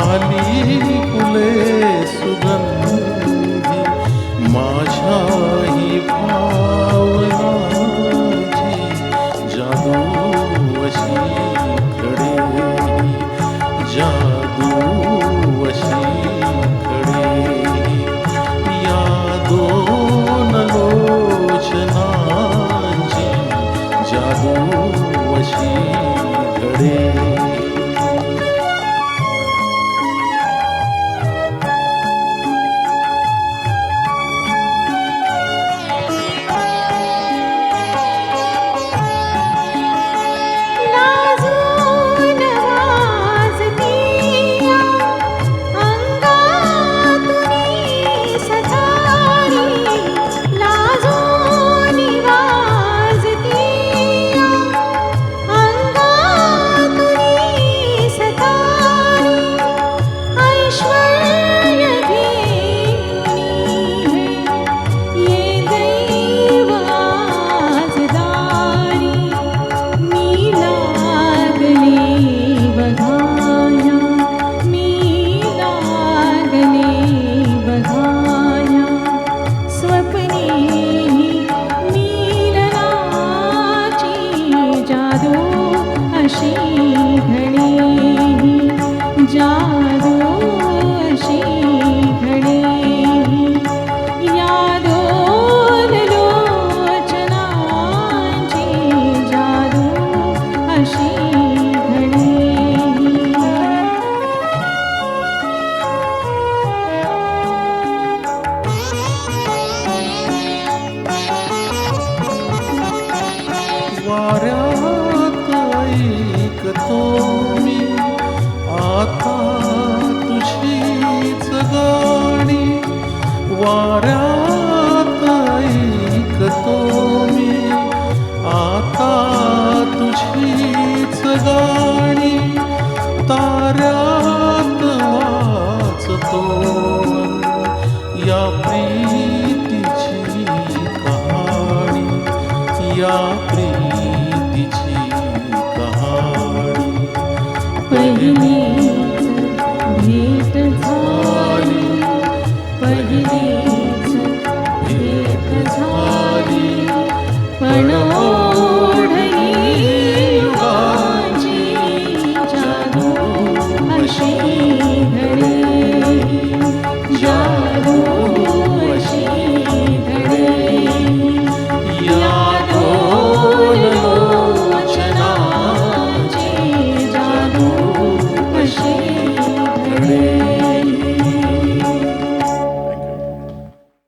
आली फुले सुगंधी माझ्या ही भावनाची जादू अशी कडे जादू अशी कडे या दोन लोचनाची जादू अशी जगतो मी. आता तुझीच गाणी वाऱ्यात ऐकतो मी. आता तुझीच गाणी ताऱ्यात वाचतो या प्रिय meet and talk.